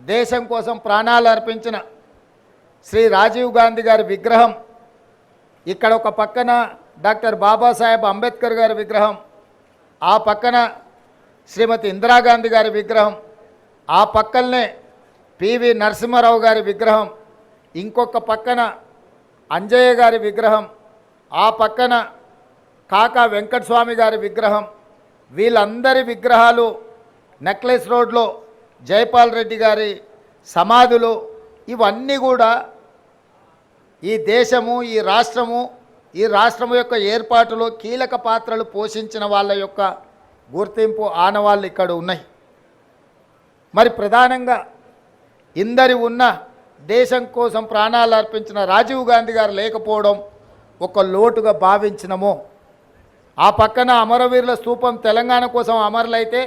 దేశం కోసం ప్రాణాలు అర్పించిన శ్రీ రాజీవ్ గాంధీ గారి విగ్రహం ఇక్కడ ఒక పక్కన డాక్టర్ బాబాసాహెబ్ అంబేద్కర్ గారి విగ్రహం ఆ పక్కన శ్రీమతి ఇందిరాగాంధీ గారి విగ్రహం ఆ పక్కనే పివి నరసింహారావు గారి విగ్రహం ఇంకొక పక్కన అంజయ్య గారి విగ్రహం ఆ పక్కన కాకా వెంకటస్వామి గారి విగ్రహం. వీళ్ళందరి విగ్రహాలు నెక్లెస్ రోడ్లో జైపాల్ రెడ్డి గారి సమాధులు ఇవన్నీ కూడా ఈ దేశము ఈ రాష్ట్రము ఈ రాష్ట్రము యొక్క ఏర్పాటులో కీలక పాత్రలు పోషించిన వాళ్ళ యొక్క గుర్తింపు ఆనవాళ్ళు ఇక్కడ ఉన్నాయి. మరి ప్రధానంగా ఇందరి ఉన్న దేశం కోసం ప్రాణాలు అర్పించిన రాజీవ్ గాంధీ గారు లేకపోవడం ఒక లోటుగా భావించినము. ఆ పక్కన అమరవీరుల స్థూపం తెలంగాణ కోసం అమరులైతే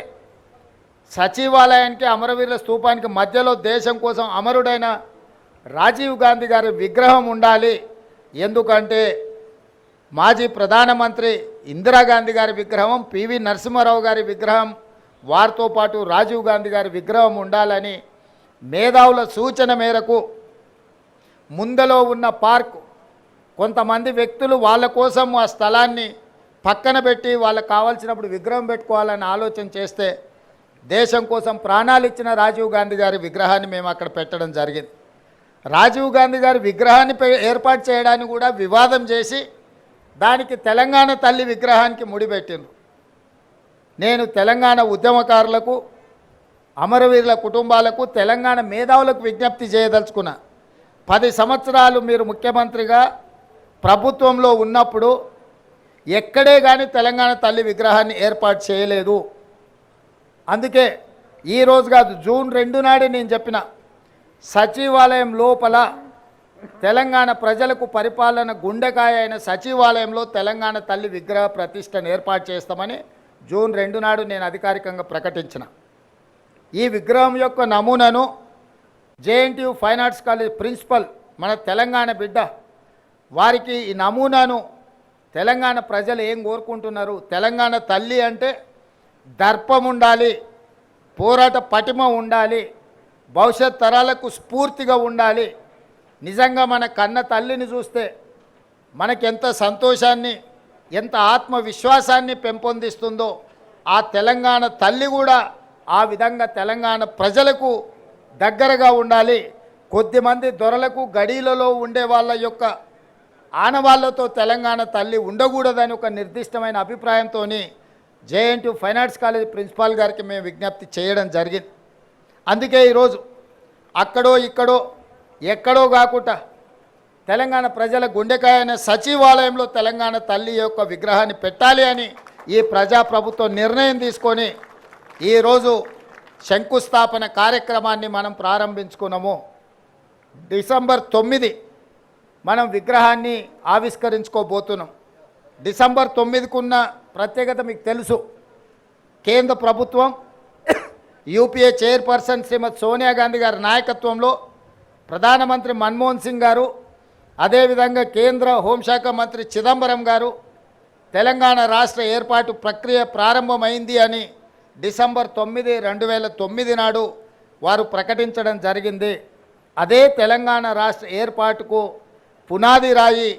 సచివాలయానికి అమరవీరుల స్థూపానికి మధ్యలో దేశం కోసం అమరుడైన రాజీవ్ గాంధీ గారి విగ్రహం ఉండాలి. ఎందుకంటే మాజీ ప్రధానమంత్రి ఇందిరాగాంధీ గారి విగ్రహం పివి నరసింహారావు గారి విగ్రహం వారితో పాటు రాజీవ్ గాంధీ గారి విగ్రహం ఉండాలని మేధావుల సూచన మేరకు ముందలో ఉన్న పార్క్ కొంతమంది వ్యక్తులు వాళ్ళ కోసం ఆ స్థలాన్ని పక్కన పెట్టి వాళ్ళకి కావాల్సినప్పుడు విగ్రహం పెట్టుకోవాలని ఆలోచన చేస్తే దేశం కోసం ప్రాణాలు ఇచ్చిన రాజీవ్ గాంధీ గారి విగ్రహాన్ని మేము అక్కడ పెట్టడం జరిగింది. రాజీవ్ గాంధీ గారి విగ్రహాన్ని ఏర్పాటు చేయడానికి కూడా వివాదం చేసి దానికి తెలంగాణ తల్లి విగ్రహానికి ముడిపెట్టిండ్రు నేను తెలంగాణ ఉద్యమకారులకు అమరవీరుల కుటుంబాలకు తెలంగాణ మేధావులకు విజ్ఞప్తి చేయదలుచుకున్నా పది సంవత్సరాలు మీరు ముఖ్యమంత్రిగా ప్రభుత్వంలో ఉన్నప్పుడు ఎక్కడే కానీ తెలంగాణ తల్లి విగ్రహాన్ని ఏర్పాటు చేయలేదు. అందుకే ఈరోజు కాదు జూన్ రెండు నాడే నేను చెప్పిన సచివాలయం లోపల తెలంగాణ ప్రజలకు పరిపాలన గుండెకాయ అయిన సచివాలయంలో తెలంగాణ తల్లి విగ్రహ ప్రతిష్టను ఏర్పాటు చేస్తామని జూన్ రెండు నాడు నేను అధికారికంగా ప్రకటించిన. ఈ విగ్రహం యొక్క నమూనాను JNTU fine arts college principal మన తెలంగాణ బిడ్డ వారికి ఈ నమూనాను తెలంగాణ ప్రజలు ఏం కోరుకుంటున్నారు? తెలంగాణ తల్లి అంటే దర్పం ఉండాలి పోరాట పటిమ ఉండాలి భవిష్యత్ తరాలకు స్ఫూర్తిగా ఉండాలి. నిజంగా మన కన్న తల్లిని చూస్తే మనకెంత సంతోషాన్ని ఎంత ఆత్మవిశ్వాసాన్ని పెంపొందిస్తుందో ఆ తెలంగాణ తల్లి కూడా ఆ విధంగా తెలంగాణ ప్రజలకు దగ్గరగా ఉండాలి. కొద్దిమంది దొరలకు గడీలలో ఉండే వాళ్ళ యొక్క ఆనవాళ్ళతో తెలంగాణ తల్లి ఉండకూడదని ఒక నిర్దిష్టమైన అభిప్రాయంతో JNT fine arts college principal గారికి మేము విజ్ఞప్తి చేయడం జరిగింది. అందుకే ఈరోజు అక్కడో ఇక్కడో ఎక్కడో కాకుండా తెలంగాణ ప్రజల గుండెకాయ అనే సచివాలయంలో తెలంగాణ తల్లి యొక్క విగ్రహాన్ని పెట్టాలి అని ఈ ప్రజాప్రభుత్వం నిర్ణయం తీసుకొని ఈరోజు శంకుస్థాపన కార్యక్రమాన్ని మనం ప్రారంభించుకున్నాము. డిసెంబర్ తొమ్మిది మనం విగ్రహాన్ని ఆవిష్కరించుకోబోతున్నాం. డిసెంబర్ తొమ్మిదికున్న ప్రత్యేకత మీకు తెలుసు. కేంద్ర ప్రభుత్వం యూపీఏ చైర్పర్సన్ శ్రీమతి సోనియా గాంధీ గారి నాయకత్వంలో ప్రధానమంత్రి మన్మోహన్ సింగ్ గారు అదేవిధంగా కేంద్ర హోంశాఖ మంత్రి చిదంబరం గారు తెలంగాణ రాష్ట్ర ఏర్పాటు ప్రక్రియ ప్రారంభమైంది అని డిసెంబర్ తొమ్మిది రెండు వేల తొమ్మిది నాడు వారు ప్రకటించడం జరిగింది. అదే తెలంగాణ రాష్ట్ర ఏర్పాటుకు పునాది రాయి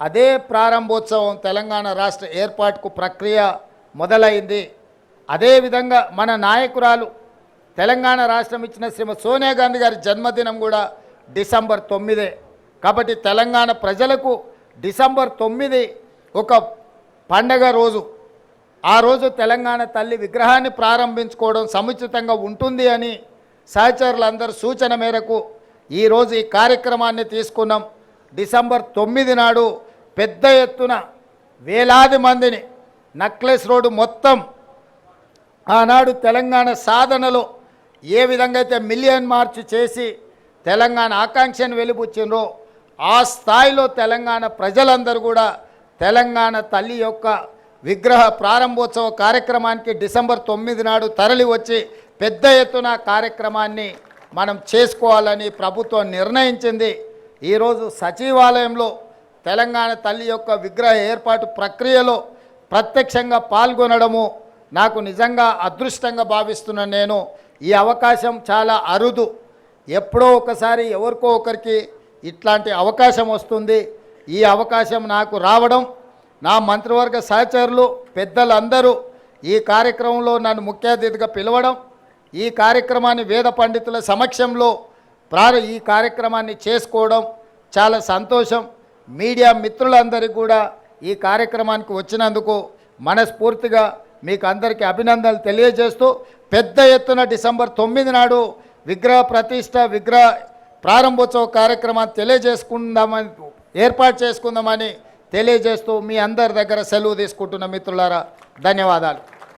అదే ప్రారంభోత్సవం తెలంగాణ రాష్ట్ర ఏర్పాటుకు ప్రక్రియ మొదలైంది. అదేవిధంగా మన నాయకురాలు తెలంగాణ రాష్ట్రం ఇచ్చిన శ్రీమతి సోనియా గాంధీ గారి జన్మదినం కూడా డిసెంబర్ తొమ్మిదే. కాబట్టి తెలంగాణ ప్రజలకు డిసెంబర్ తొమ్మిది ఒక పండగ రోజు. ఆ రోజు తెలంగాణ తల్లి విగ్రహాన్ని ప్రారంభించుకోవడం సముచితంగా ఉంటుంది అని సహచరులందరూ సూచన మేరకు ఈరోజు ఈ కార్యక్రమాన్ని తీసుకున్నాం. డిసెంబర్ తొమ్మిది నాడు పెద్ద ఎత్తున వేలాది మందిని నక్లెస్ రోడ్డు మొత్తం ఆనాడు తెలంగాణ సాధనలో ఏ విధంగా అయితే మిలియన్ మార్చ్ చేసి తెలంగాణ ఆకాంక్షను వెలిబుచ్చిండ్రో ఆ స్థాయిలో తెలంగాణ ప్రజలందరూ కూడా తెలంగాణ తల్లి యొక్క విగ్రహ ప్రారంభోత్సవ కార్యక్రమానికి డిసెంబర్ తొమ్మిది నాడు తరలి వచ్చి పెద్ద ఎత్తున కార్యక్రమాన్ని మనం చేసుకోవాలని ప్రభుత్వం నిర్ణయించింది. ఈరోజు సచివాలయంలో తెలంగాణ తల్లి యొక్క విగ్రహ ఏర్పాటు ప్రక్రియలో ప్రత్యక్షంగా పాల్గొనడము నాకు నిజంగా అదృష్టంగా భావిస్తున్న నేను. ఈ అవకాశం చాలా అరుదు. ఎప్పుడో ఒకసారి ఎవరికో ఒకరికి ఇట్లాంటి అవకాశం వస్తుంది. ఈ అవకాశం నాకు రావడం నా మంత్రివర్గ సహచరులు పెద్దలందరూ ఈ కార్యక్రమంలో నన్ను ముఖ్య అతిథిగా పిలవడం ఈ కార్యక్రమాన్ని వేద పండితుల సమక్షంలో ప్రార ఈ కార్యక్రమాన్ని చేసుకోవడం చాలా సంతోషం. మీడియా మిత్రులందరికీ కూడా ఈ కార్యక్రమానికి వచ్చినందుకు మనస్ఫూర్తిగా మీకు అందరికీ అభినందనలు తెలియజేస్తూ పెద్ద ఎత్తున డిసెంబర్ తొమ్మిది నాడు విగ్రహ ప్రతిష్ట విగ్రహ ప్రారంభోత్సవ కార్యక్రమాన్ని తెలియజేసుకుందామని ఏర్పాటు చేసుకుందామని తెలియజేస్తూ మీ అందరి దగ్గర సెలవు తీసుకుంటున్న మిత్రులారా ధన్యవాదాలు.